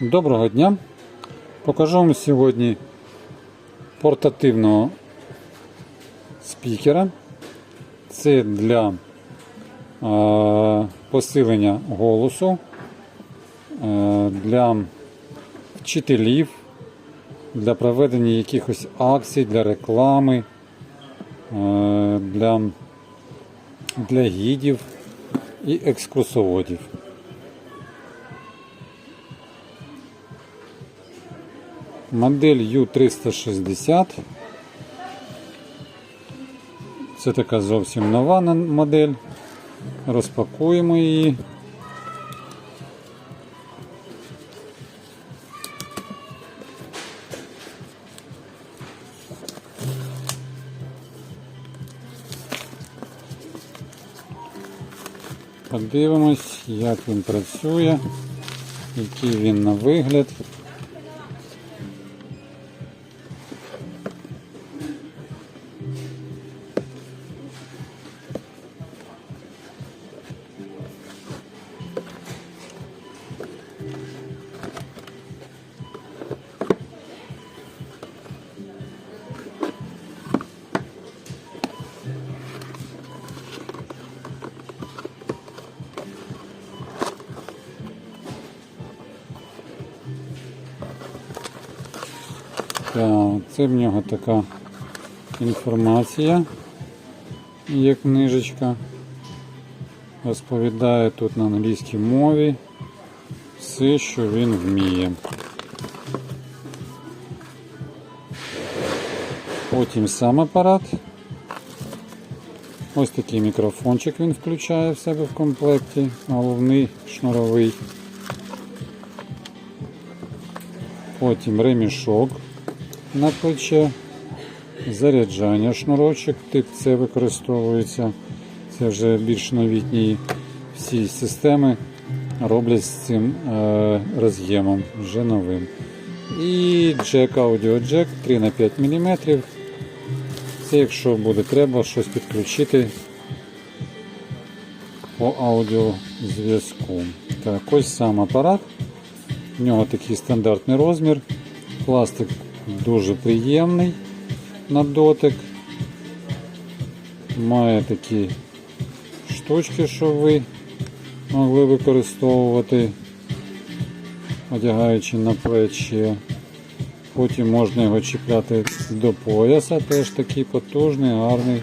Доброго дня! Покажу вам сьогодні портативного спікера. Це для е, посилення голосу, е, для вчителів, для проведення якихось акцій, для реклами, е, для, для гідів і екскурсоводів. Модель U360. Це така зовсім нова модель. Розпакуємо її. Подивимось, як він працює, який він на вигляд. Так, це в нього така інформація, є книжечка. Розповідає тут на англійській мові все, що він вміє. Потім сам апарат. Ось такий мікрофончик він включає в себе в комплекті, головний шнуровий. Потім ремішок на плече, заряджання шнурочок, тип С використовується. Це вже більш новітні всі системи роблять з цим е, роз'ємом, вже новим. І джек, аудіоджек 3 на 5 мм. Це якщо буде треба щось підключити по аудіозв'язку. Так, ось сам апарат. У нього такий стандартний розмір. Пластик дуже приємний на дотик. Має такі штучки, щоб ви могли використовувати, одягаючи на плечі. Потім можна його чіпляти до пояса, теж такий потужний, гарний,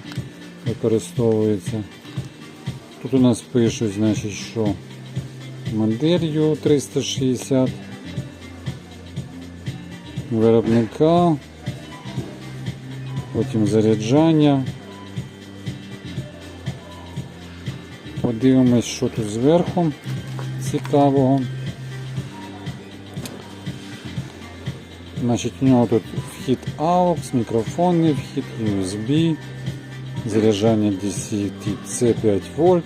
використовується. Тут у нас пишуть, значить, що модель U360 виробника, потім заряджання. Подивимось, що тут зверху цікавого. Значить, у нього тут вхід AUX, мікрофонний вхід, USB, заряджання DC C 5 вольт,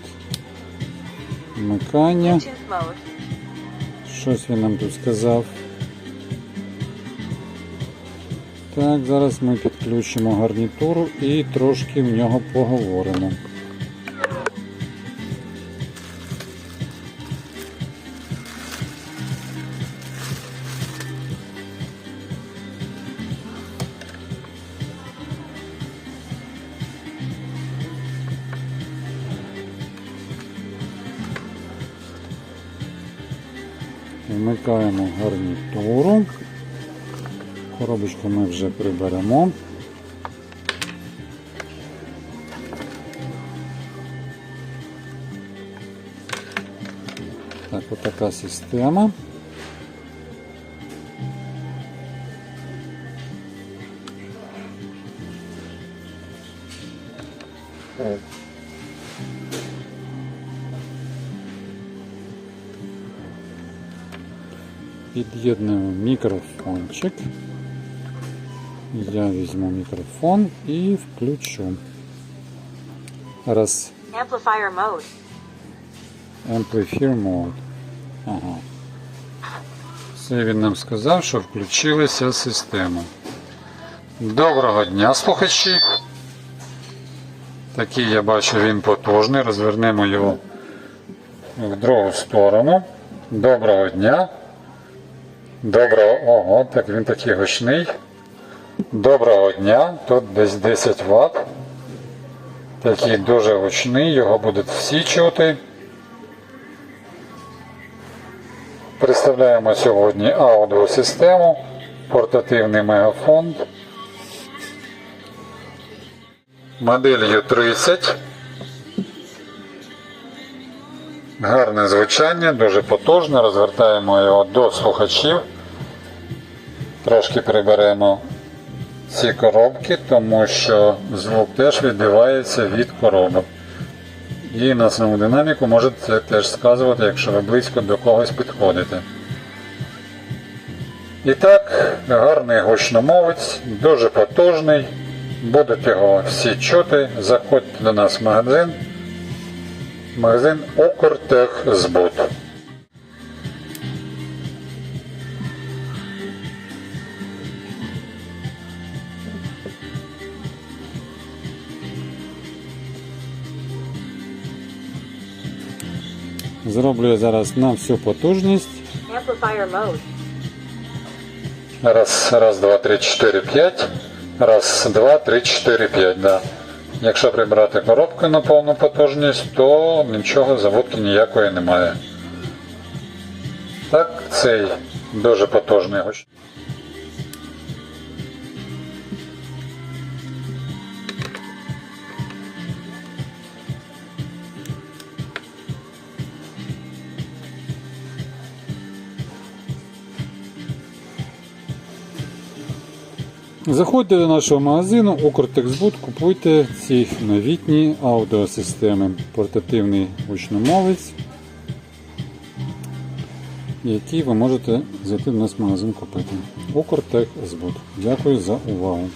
вмикання. Щось він нам тут сказав. Так, зараз ми підключимо гарнітуру і трошки в нього поговоримо. Вмикаємо гарнітуру. Коробочку ми вже приберемо. Так, отака система. Під'єднуємо мікрофончик. Я візьму мікрофон і включу. Раз Amplifier mode. Amplifier Mode. Ага. Це він нам сказав, що включилася система. Доброго дня, слухачі. Такий я бачу він потужний. Розвернемо його. в- другу сторону. Доброго дня. Доброго, ого, так він такий гучний. Доброго дня, тут десь 10 Вт. Такий дуже гучний, його будуть всі чути. Представляємо сьогодні аудіосистему, портативний мегафон. Модель U30. Гарне звучання, дуже потужне. Розвертаємо його до слухачів. Трошки приберемо ці коробки, тому що звук теж відбивається від коробок. І на саму динаміку може це теж сказувати, якщо ви близько до когось підходите. І так, гарний гучномовець, дуже потужний. Будуть його всі чути. Заходьте до нас в магазин. Магазин Укртех Зроблю зараз на всю потужність. Раз, раз, два, три, чотири, п'ять. Раз, два, три, чотири, п'ять, да. Якщо прибрати коробку на повну потужність, то нічого заводки ніякої немає. Так, цей дуже потужний гуч. Заходьте до нашого магазину Укртексбуд, купуйте ці новітні аудіосистеми. Портативний гучномовець, який ви можете зайти в нас в магазин купити. Укртексбуд. Дякую за увагу.